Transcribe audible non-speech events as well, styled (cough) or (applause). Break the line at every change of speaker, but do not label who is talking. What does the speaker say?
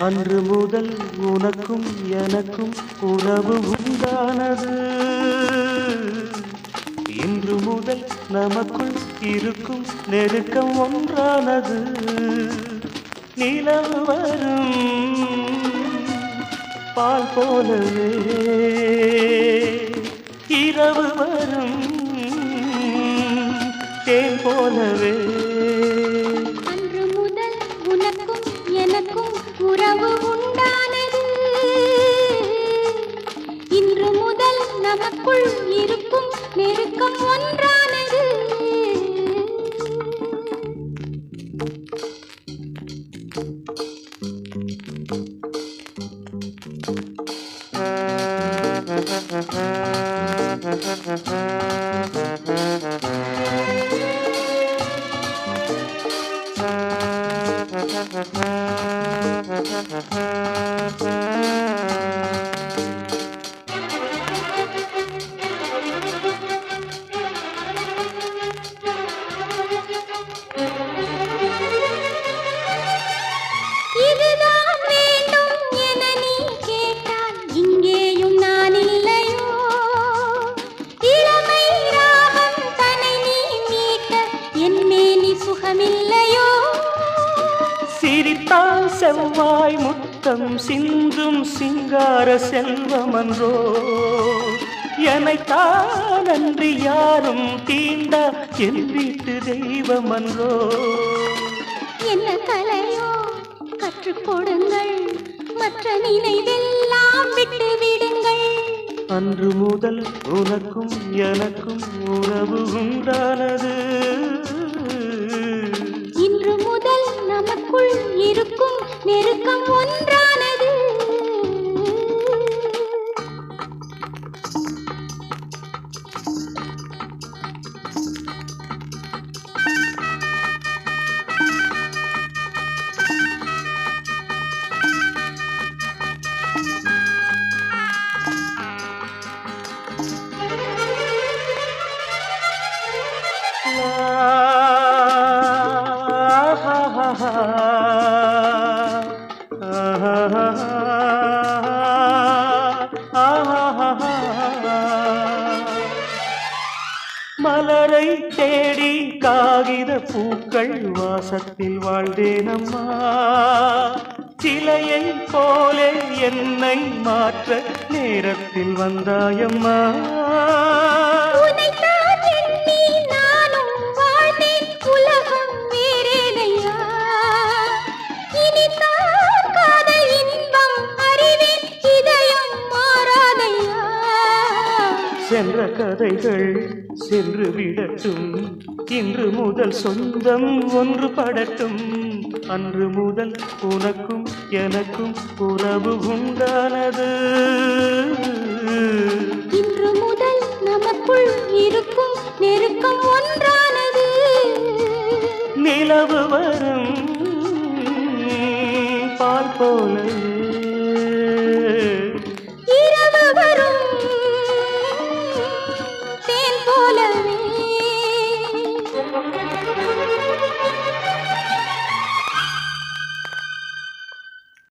அன்று முதல் உனக்கும் எனக்கும் உறவு உண்டானது. இன்று முதல் நமக்குள் இருக்கும் நெருக்கம் ஒன்றானது. நிலவு வரும் பால் போலவே இரவு வரும் தேன் போலவே
நமக்குள் இருக்கும் நெருக்கம் ஒன்றானது. இதுதான் (laughs)
செவ்வாய் முத்தம் சிந்தும் சிங்கார செல்வமன்றோ. எனைத்தான் அன்றி யாரும் தீண்ட என் வீட்டு தெய்வமன்றோ.
என்ன கலையோ கற்றுக் கொடுங்கள். மற்ற நினைவெல்லாம் விட்டு விடுங்கள்.
அன்று முதல் உனக்கும் எனக்கும் உறவு உண்டானது.
நெருக்கம்
மலரை தேடி காகித பூக்கள் வாசத்தில் வாழ்ந்தேனம்மா. சிலையை போலே என்னை மாற்ற நேரத்தில் வந்தாயம்மா. சென்ற கதைகள் சென்று விடட்டும். இன்று முதல் சொந்தம் ஒன்று படட்டும். அன்று முதல் உனக்கும் எனக்கும் உறவு உண்டானது.
இன்று முதல் நமக்குள் இருக்கும் நெருக்கம் ஒன்றானது.
நிலவு வரும். பால் போல